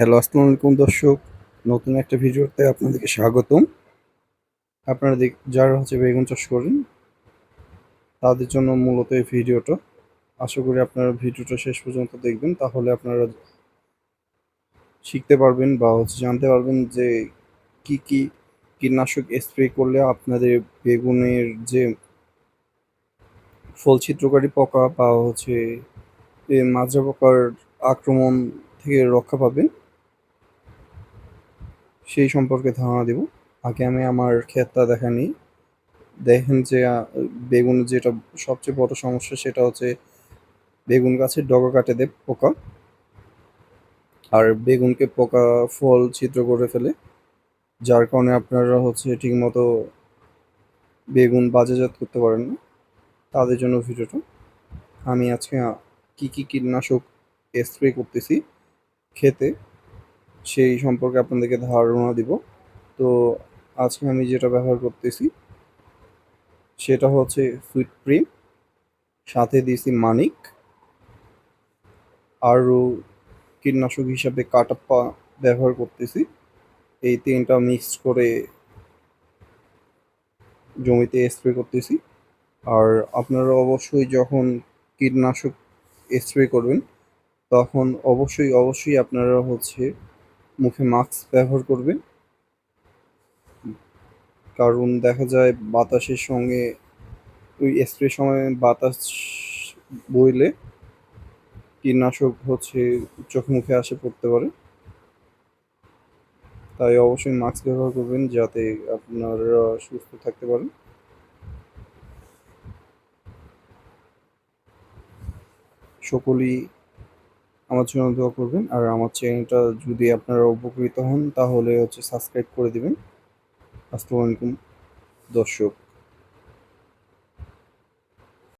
Hello, আসসালামু আলাইকুম দর্শক। নতুন একটা ভিডিওতে আপনাদেরকে স্বাগতম। আপনারা দেখ- যারা হচ্ছে বেগুন চাষ করেন, তাদের জন্য মূলত এই ভিডিওটা। আশা করি আপনারা ভিডিওটা শেষ পর্যন্ত দেখবেন, তাহলে আপনারা শিখতে পারবেন বা হচ্ছে জানতে পারবেন যে কি কি কীটনাশক স্প্রে করলে আপনাদের বেগুনের যে ফল ছিদ্রকারী পোকা বা হচ্ছে মাজরা পোকার আক্রমণ থেকে রক্ষা পাবেন সেই সম্পর্কে ধারণা দেব। আগে আমি আমার ক্ষেতটা দেখা নিই। দেখেন যে বেগুন যেটা সবচেয়ে বড় সমস্যা সেটা হচ্ছে বেগুন গাছের ডগা কাটে দেয় পোকা। আর বেগুনকে পোকা ফল ছিদ্র করে ফেলে, যার কারণে আপনারা হচ্ছে ঠিকমতো বেগুন বাজারজাত করতে পারেন না। তাদের জন্য ভিডিওটা। আমি আজকে কি কি কীটনাশক স্প্রে করতেছি খেতে। সেই সম্পর্কে আপনাদেরকে ধারণা দিব। তো আজকে আমি যেটা ব্যবহার করতেছি, সেটা হচ্ছে সুইট ক্রিম সাথে দিয়েছি মানিক, আরও কীটনাশক হিসাবে কাটাপ্পা ব্যবহার করতেছি। এই তিনটা মিক্স করে জমিতে স্প্রে করতেছি। আর আপনারা অবশ্যই যখন কীটনাশক স্প্রে করবেন, তখন অবশ্যই অবশ্যই আপনারা হচ্ছে মুখে মাস্ক ব্যবহার করবেন কারণ দেখা যায় বাতাসের সঙ্গে, ওই স্প্রে সময় বাতাস বইলে কীটনাশক হচ্ছে চোখে মুখে আসে, পড়তে পারে। তাই অবশ্যই মাস্ক ব্যবহার করবেন যাতে আপনারা সুস্থ থাকতে পারেন। সকলেই আমার জন্য দোয়া করবেন। আর আমার চ্যানেলটা যদি আপনারা উপকৃত হন, তাহলে হচ্ছে সাবস্ক্রাইব করে দেবেন। আসসালামু আলাইকুম, দর্শক।